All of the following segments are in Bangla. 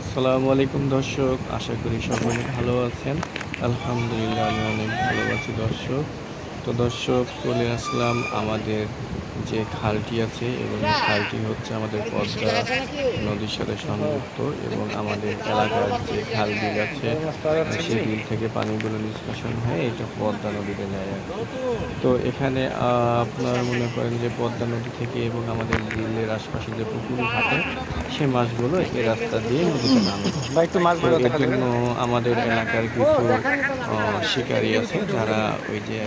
আসসালামু আলাইকুম দর্শক, আশা করি সকলে ভালো আছেন। আলহামদুলিল্লাহ আমি অনেক ভালো আছি দর্শক। তো দর্শক, চলে আসলাম আমাদের যে খালটি আছে এবং খালটি হচ্ছে আমাদের পদ্মা নদীর সাথে সংযুক্ত এবং আমাদের এলাকার যে খাল বিল আছে সেই বিল থেকে পানিগুলো নিষ্কাশন হয়ে। এটা পদ্মা নদীতে নেয় আর তো এখানে আপনার মনে করেন যে পদ্মা নদী থেকে এবং আমাদের বিলের আশপাশে যে পুকুর ঘাটে সে মাছগুলো এই রাস্তা দিয়ে নদীতে নামে। এর জন্য আমাদের এলাকার কিছু শিকারী আছে যারা ওই যে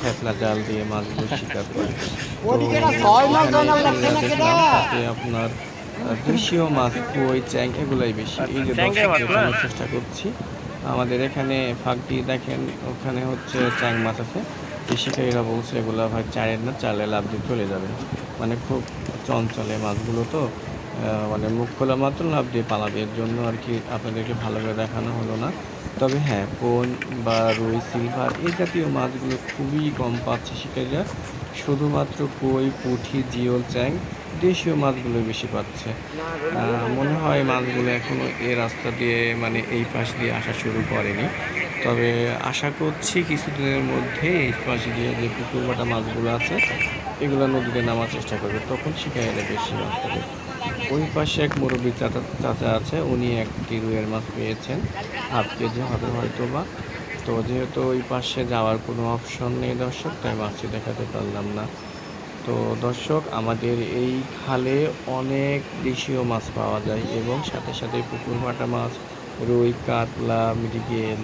ফেতলা জাল দিয়ে মাছগুলো শিকার করে। তো আপনার দেশীয় মাছ কই চ্যাং এগুলাই বেশি। এই যে? দেখানোর চেষ্টা করছি। আমাদের এখানে ফাঁক দিয়ে দেখেন ওখানে হচ্ছে চ্যাং মাছ আছে। এই শিকারীরা বলছে এগুলো ভাই চারের না চালে লাভ দিয়ে চলে যাবে। মানে খুব চঞ্চলে মাছগুলো তো মানে মুখ খোলা মাত্র লাভ দিয়ে পালাবে। এর জন্য আর কি আপনাদেরকে ভালো করে দেখানো হলো না। তবে হ্যাঁ কোন বা রুই সিলভার এই জাতীয় মাছগুলো খুবই কম পাচ্ছে শিকারীরা। শুধুমাত্র কই, পুঁঠি, জিওল, চ্যাং দেশীয় মাছগুলো বেশি পাচ্ছে। মনে হয় মাছগুলো এখনও এ রাস্তা দিয়ে মানে এই পাশ দিয়ে আসা শুরু করেনি। তবে আশা করছি কিছুদিনের মধ্যে এই পাশ দিয়ে যে পুকুর বাটা মাছগুলো আছে, এগুলো নদীতে নামার চেষ্টা করবে। তখন শিকারিরা বেশি মাছ পাবে। ওই পাশে এক মুরব্বী চাচা চাচা আছে, উনি একটি রুইয়ের মাছ পেয়েছেন। হাফ কেজি হবে হয়তো বা তো যেহেতু ওই পাশে যাওয়ার কোনো অপশন নেই দর্শক, তাই মাছটি দেখাতে পারলাম না। তো দর্শক, আমাদের এই খালে অনেক দেশীয় মাছ পাওয়া যায় এবং সাথে সাথে পুকুর ভাটা মাছ, রুই, কাতলা, মৃগেল,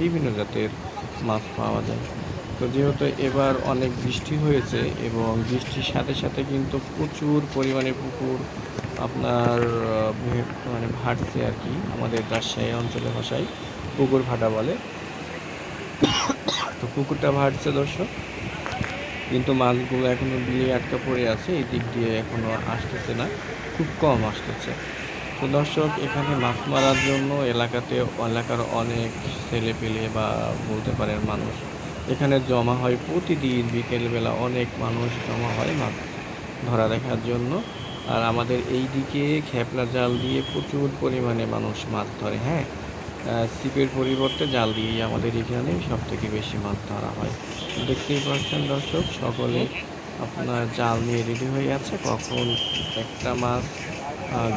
বিভিন্ন জাতের মাছ পাওয়া যায়। তো যেহেতু এবার অনেক বৃষ্টি হয়েছে এবং বৃষ্টির সাথে সাথে কিন্তু প্রচুর পরিমাণে পুকুর আপনার মানে ভাটছে আর কি, আমাদের রাজশাহী অঞ্চলের ভাষায় পুকুর ভাটা বলে। তো পুকুরটা ভাটছে দর্শক। কিন্তু মাছগুলো এখনও বিলে আটকা পড়ে আছে, এই দিক দিয়ে এখনও আসতেছে না, খুব কম আসতেছে। তো দর্শক, এখানে মাছ মারার জন্য এলাকাতে, এলাকার অনেক ছেলে পেলে বা বলতে পারেন মানুষ, এখানে জমা হয় প্রতিদিন বিকেলবেলা অনেক মানুষ জমা হয় মাছ ধরা দেখার জন্য। আর আমাদের এই দিকে খেপলা জাল দিয়ে প্রচুর পরিমাণে মানুষ মাছ ধরে হ্যাঁ? ছিপের পরিবর্তে জাল দিয়েই আমাদের এখানে সব থেকে বেশি মাছ ধরা হয়। দেখতেই পাচ্ছেন দর্শক, সকলে আপনার জাল নিয়ে রেডি হয়ে আছে। কখন একটা মাছ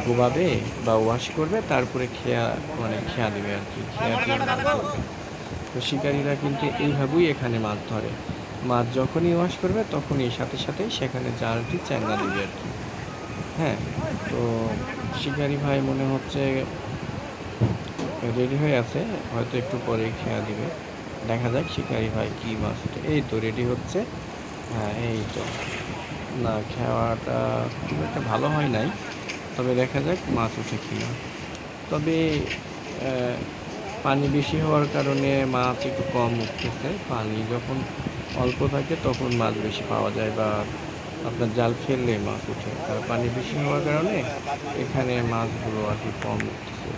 গোবাবে বা ওয়াশ করবে, তারপরে খেয়া মানে খেয়া দেবে আর কি, খেয়া দিয়ে মাছ তো শিকারীরা কিন্তু এইভাবেই এখানে মাছ ধরে। মাছ যখনই ওয়াশ করবে, তখনই সাথে সাথে সেখানে জালটি চ্যাংড়া দিবে আর কি। হ্যাঁ তো শিকারি ভাই মনে হচ্ছে রেডি হয়ে আছে, হয়তো একটু পরেই খেয়া দিবে। দেখা যাক শিকারি ভাই কী মাছ। এই তো রেডি হচ্ছে। হ্যাঁ এই তো। না খাওয়াটা খুব একটা ভালো হয় নাই, তবে দেখা যাক মাছ উঠে কিনা তবে পানি বেশি হওয়ার কারণে মাছ একটু কম উঠতেছে। পানি যখন অল্প থাকে তখন মাছ বেশি পাওয়া যায় বা আপনার জাল ফেললে মাছ উঠে আর পানি বেশি হওয়ার কারণে এখানে মাছগুলো আর কি কম উঠতেছে।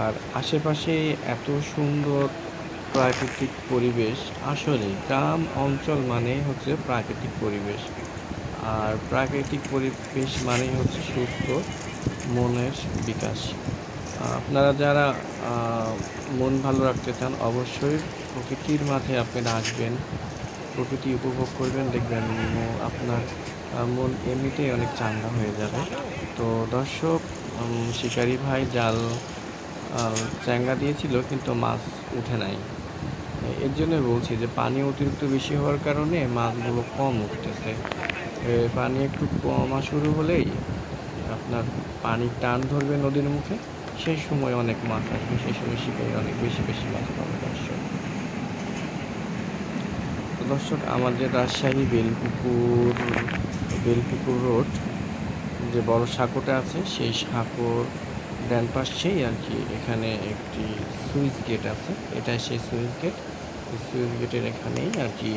আর আশেপাশে এত সুন্দর প্রাকৃতিক পরিবেশ আসলে গ্রাম অঞ্চল মানে হচ্ছে প্রাকৃতিক পরিবেশ। আর প্রাকৃতিক পরিবেশ মানেই হচ্ছে সুস্থ মনের বিকাশ। আপনারা যারা মন ভালো রাখতে চান অবশ্যই প্রকৃতির মাঝে আপনারা আসবেন, প্রকৃতি উপভোগ করবেন, দেখবেন আপনার মন এমনিতেই অনেক চাঙ্গা হয়ে যাবে। তো দর্শক শিকারি ভাই, জাল চ্যাঙ্গা দিয়েছিল, কিন্তু মাছ উঠে নাই। এর জন্য বলছি যে, পানি অতিরিক্ত বেশি হওয়ার কারণে মাছগুলো কম উঠতেছে। পানি একটু কমা শুরু হলেই আপনার পানির টান ধরবে নদীর মুখে। সেই সময় অনেক মাছ আসবে, সেই সময় শিকারি অনেক বেশি বেশি মাছ পাবে দর্শক। দর্শক, আমাদের রাজশাহী বেলপুকুর বেলপুকুর রোড যে বড় সাঁকোটা আছে, সেই সাঁকোর ডান পাশেই আর কি, এখানে একটি সুইচ গেট আছে। এটা সেই সুইচ গেট। সুইচ গেটের এখানেই আর কি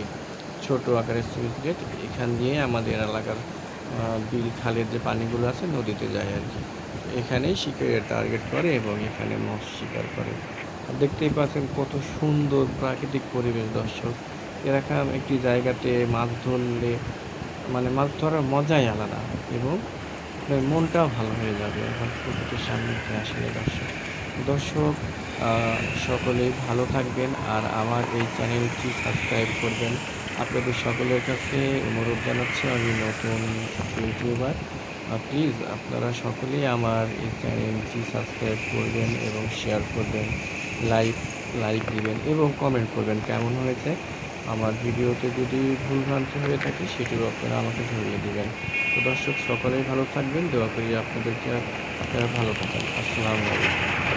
ছোট আকারের সুইচ গেট। এখান দিয়ে আমাদের এলাকার বিল খালের যে পানিগুলো আছে নদীতে যায় আর কি। এখানেই শিকারের টার্গেট করে এবং এখানে মাছ শিকার করে। আর দেখতেই পাচ্ছেন কত সুন্দর প্রাকৃতিক পরিবেশ, দর্শক। এরকম একটি জায়গাতে মাছ ধরলে মানে মাছ ধরার মজাই আলাদা। এবং আপনার মনটাও ভালো হয়ে যাবে এখন প্রকৃতির সামনে থেকে আসলে দর্শক। দর্শক সকলেই ভালো থাকবেন আর আমার এই চ্যানেলটি সাবস্ক্রাইব করবেন। আপনাদের সকলের কাছে অনুরোধ জানাচ্ছি, আমি নতুন ইউটিউবার। প্লিজ আপনারা সকলেই আমার এই চ্যানেলটি সাবস্ক্রাইব করবেন এবং শেয়ার করবেন। লাইক লাইক দিবেন এবং কমেন্ট করবেন কেমন হয়েছে। আমার ভিডিওতে যদি ভুলভ্রান্তি হয়ে থাকে, সেটিও আপনারা আমাকে ধরিয়ে দেবেন। তো দর্শক, সকলেই ভালো থাকবেন। দোয়া করি আপনাদেরকে, আপনারা ভালো থাকেন আসসালামু আলাইকুম।